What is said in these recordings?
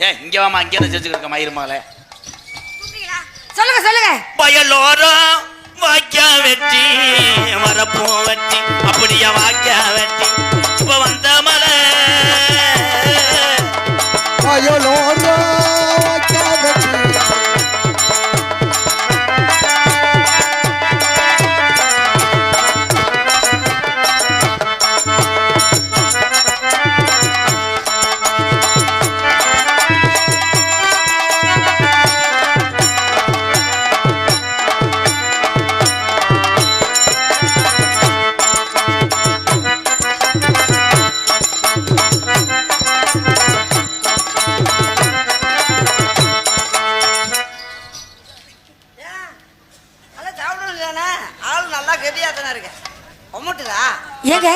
ஏ இங்க வாமா இங்க இருந்து செஞ்சுக்க இருக்க மயிருமால சொல்லுங்க சொல்லுங்க. வயலோரம் வாக்கியா வெட்டி மரப்பூ வெட்டி அப்படியே வாக்கியா வெட்டி. இல்லைண்ணா ஆள் நல்லா கெட்டியாக தானே இருக்கு. ஒம்முட்டுதா ஏங்க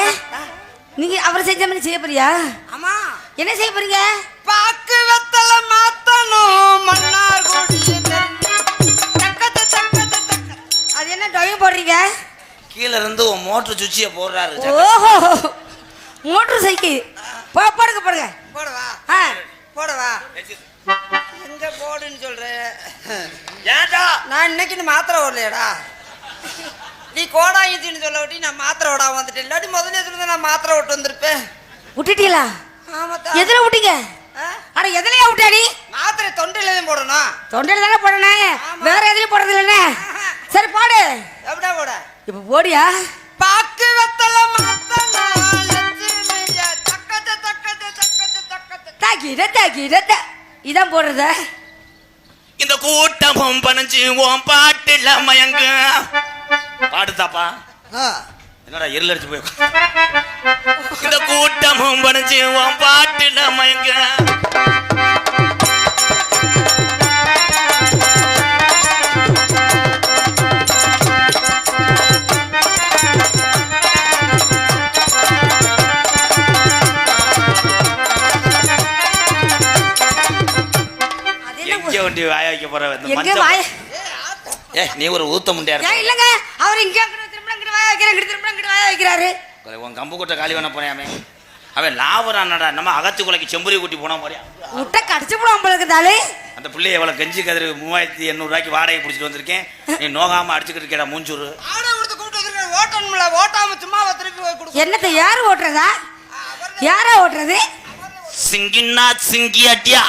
நீங்க அவர் செஞ்ச மாதிரி செய்ய போறியா? ஆமா. என்ன செய்ய போறீங்க? பாக்கு வெத்தல மாத்தணும் மன்னார் அது என்ன டொயம் போடுறீங்க? கீழ இருந்து உன் மோட்டர் சுவிட்சிய போடுறாரு ஓஹோ மோட்டர் சைக்கிள். போ போடுங்க போடுங்க. போடவா. ஆ. போடவா. எங்க போடுன்னு சொல்ற? ஏன்டா நான் இன்னைக்கு மாத்திரை ஓடலையடா நீ கோடாயின்னு சொல்ல விட்டி நான் மாத்திரை ஓடாம வந்துட்டேன். இல்லாட்டி முதல்ல சொல்லுங்க நான் மாத்திரை ஓட்டு வந்திருப்பேன் விட்டுட்டீங்களா? ஆமாத்தா. எதுல விட்டீங்க? அட எதுலயா விட்டாடி? மாத்திரை தொண்டையில தான் போடணும். தொண்டையில தானே போடணும். வேற எதுலயும் போடுறது இல்லைண்ணே சரி போடு. எப்படா போட? இப்ப போடியா? பாக்கு வெத்தல தாக்கிட தாக்கிட இதான் போடுறத. இந்த கூட்டமும் பனஞ்சு உன் பாட்டுல மயங்க பாடுதாப்பா. என்னடா எரில் அடிச்சு போய். இந்த கூட்டமும் பனஞ்சு உன் பாட்டுல மயங்க எங்க? வண்டி வாய வைக்க போற? மஞ்சள் ஏ நீ ஒரு ஊத்த முண்டியா ஏன் இல்லங்க. அவர் இங்க திரும்ப இங்கிட்டு வாய வைக்கிறாரு இங்கிட்டு திரும்ப வாய வைக்கிறாரு. உன் கம்பு கொட்டை காலி பண்ண போறியாமே அவன். லாபரானடா நம்ம அகத்து குலைக்கு செம்புரி குட்டி போன மாதிரியா? முட்டை கடிச்சு போடுவோம் போல இருக்குதாலே அந்த பிள்ளைய எவ்வளவு கஞ்சி கதிரி மூவாயிரத்தி எண்ணூறு ரூபாய்க்கு வாடகை பிடிச்சிட்டு வந்திருக்கேன். நீ நோகாம அடிச்சுக்கிட்டு இருக்கா மூஞ்சூரு ஓட்டணும்ல ஓட்டாம சும்மாவை திருப்பி என்னத்தை யாரு ஓட்டுறதா? யாரா ஓட்டுறது? சிங்கின்னா சிங்கி அடியா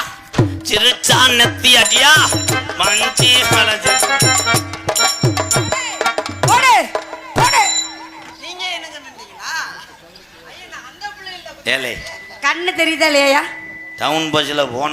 சிறுச்சா நெத்தி அடியா மஞ்சி மலஜி ஏலே. கண்ணு தெரியுதா இல்லையா? டவுன் பஸ்ஸில் போன